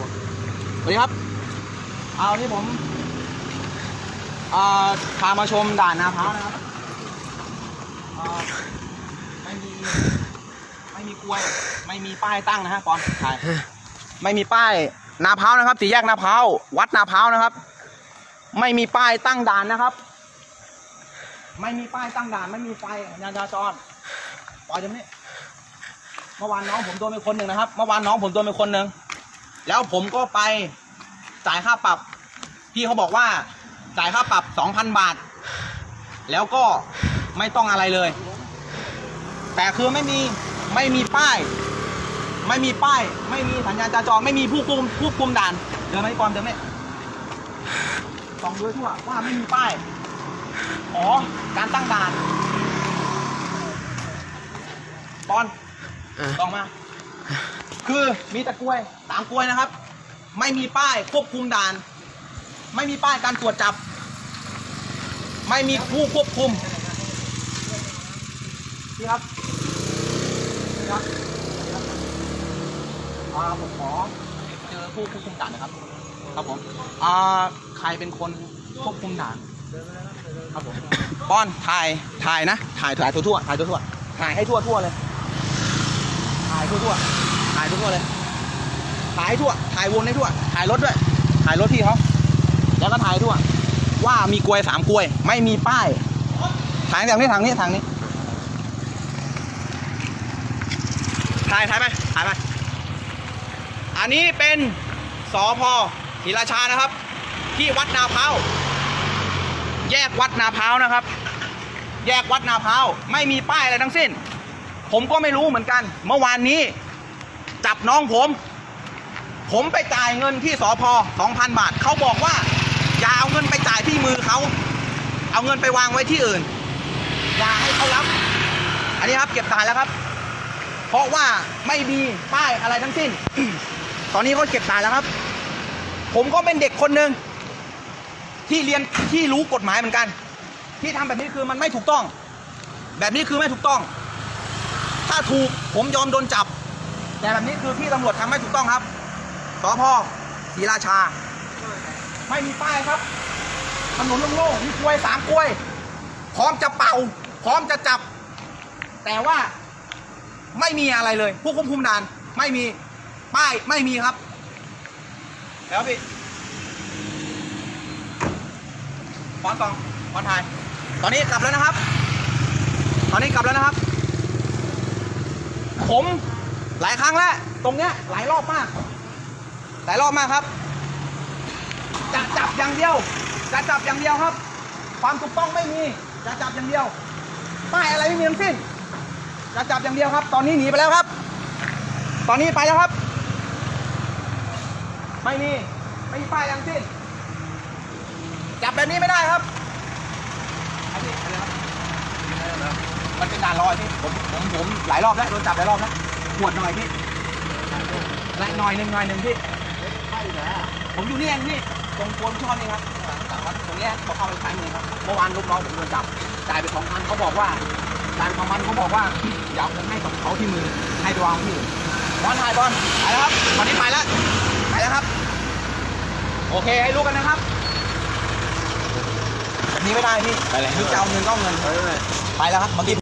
ครับผมสวัสดีครับ เอาที่ผมพามาชมด่านนาพร้าวนะครับไม่มีไม่มีกล้วย ไม่มีป้ายตั้งนะฮะปอนถ่ายไม่มีป้ายนาพร้าวนะครับสี่แยกนาพร้าววัดนาพร้าวนะครับ ไม่มีป้ายตั้งด่านนะครับ ไม่มีป้ายตั้งด่าน ไม่มีไฟสัญญาณจราจรปล่อยจำนี้เมื่อวานน้องผมโดนไปคนหนึ่งนะครับ เมื่อวานน้องผมโดนไปคนหนึ่ง แล้วผมก็ไปจ่ายค่าปรับ พี่เขาบอกว่าจ่ายค่าปรับสองพันบาท แล้วก็ไม่ต้องอะไรเลย แต่คือไม่มีไม่มีป้าย ไม่มีป้าย ไม่มีสัญญาณจราจรไม่มีผู้คุมผู้คุมด่าน เดินมาที่ปอนเดินไหมส่องด้วยทั่วว่าไม่มีป้าย อ๋อ การตั้งด่านปอนอะลองมา คือมีแตะกล้วยสามกล้วยนะครับ ไม่มีป้ายควบคุมด่าน ไม่มีป้ายการตรวจจับ ไม่มีผู้ควบคุมพี่ครับพี่ครับอ่าผมขอเจอผู้ควบคุมด่านนะครับ ครับผมอ่าใครเป็นคนควบคุมด่าน ครับผมป้อนถ่ายถ่ายนะถ่ายถ่ายทั่วๆถ่ายทั่วๆถ่ายให้ทั่วทั่วๆเลย ถ่ายทั่วทั่วๆถ่ายทั่วเลย ถ่ายทั่ว ถ่ายวนให้ทั่ว ถ่ายรถด้วย ถ่ายรถพี่เขาแล้วก็ถ่ายทั่ว ว่ามีกลวยสามกลวย ไม่มีป้ายทางทางนี้ทางนี้ทางนี้ ถ่ายถ่ายไปถ่ายไป อันนี้เป็นสอพอศรีราชานะครับ ที่วัดนาพร้าแยกวัดนาพร้านะครับ แยกวัดนาพร้าไม่มีป้ายอะไรทั้งสิ้น ผมก็ไม่รู้เหมือนกัน เมื่อวานนี้ จับน้องผม ผมไปจ่ายเงินที่สอพอ2,000บาท เขาบอกว่า อย่าเอาเงินไปจ่ายที่มือเขา เอาเงินไปวางไว้ที่อื่น อย่าให้เขารับ อันนี้ครับเก็บจ่ายแล้วครับ เพราะว่าไม่มีป้ายอะไรทั้งสิ้น ตอนนี้เขาเก็บจ่ายแล้วครับ ผมก็เป็นเด็กคนหนึ่งที่เรียนที่รู้กฎหมายเหมือนกัน ที่ทำแบบนี้คือมันไม่ถูกต้อง แบบนี้คือไม่ถูกต้องาถูกผมยอมโดนจับ แต่แบบนี้คือพี่ตำรวจทำไม่ถูกต้องครับสพศรีราชา ไม่มีป้ายครับถนนโล่งๆมีกล้วยสามกล้วย พร้อมจะเป่า พร้อมจะจับ แต่ว่าไม่มีอะไรเลย ผู้ควบคุมด่าน ไม่มีป้ายไม่มีครับ แล้วพี่ฟอนตองฟอนไทยตอนนี้กลับแล้วนะครับ ตอนนี้กลับแล้วนะครับ ผมหลายครั้งแล้ว ตรงเนี้ยหลายรอบมาก หลายรอบมากครับ จะจับอย่างเดียว จะจับอย่างเดียวครับ ความถูกต้องไม่มี จะจับอย่างเดียว ป้ายอะไรไม่มีทั้งสิ้น จะจับอย่างเดียวครับ ตอนนี้หนีไปแล้วครับ ตอนนี้ไปแล้วครับ ไม่มี ไม่มีป้ายทั้งสิ้น จับแบบนี้ไม่ได้ครับอันนี้อะไรครับ มันเป็นด่านลอยพี่ผมผมผมหลายรอบแล้วโดนจับหลายรอบแล้วปวดหน่อยพี่และหน่อยหนึ่งหน่อยหนึ่งพี่ผมอยู่นี่เองพี่ตรงโคนช่อนี่ครับแต่ว่าตรงเนี้ยเขาเข้าไปซ้ายมือครับเมื่อวานลูกน้องผมโดนจับจ่ายไปสองพันเขาบอกว่าการของมันเขาบอกว่าอย่าเอาเงินให้กับเขาที่มือให้ไปวางที่อื่นบอลถ่ายบอลไปแล้วครับตอนนี้ไปแล้วไปแล้วครับ โอเคให้รู้กันนะครับแบบนี้ไม่ได้พี่ไปเลยนึกจะเอาเงินก็เอาเงินไปแล้วครับเมื่อกี้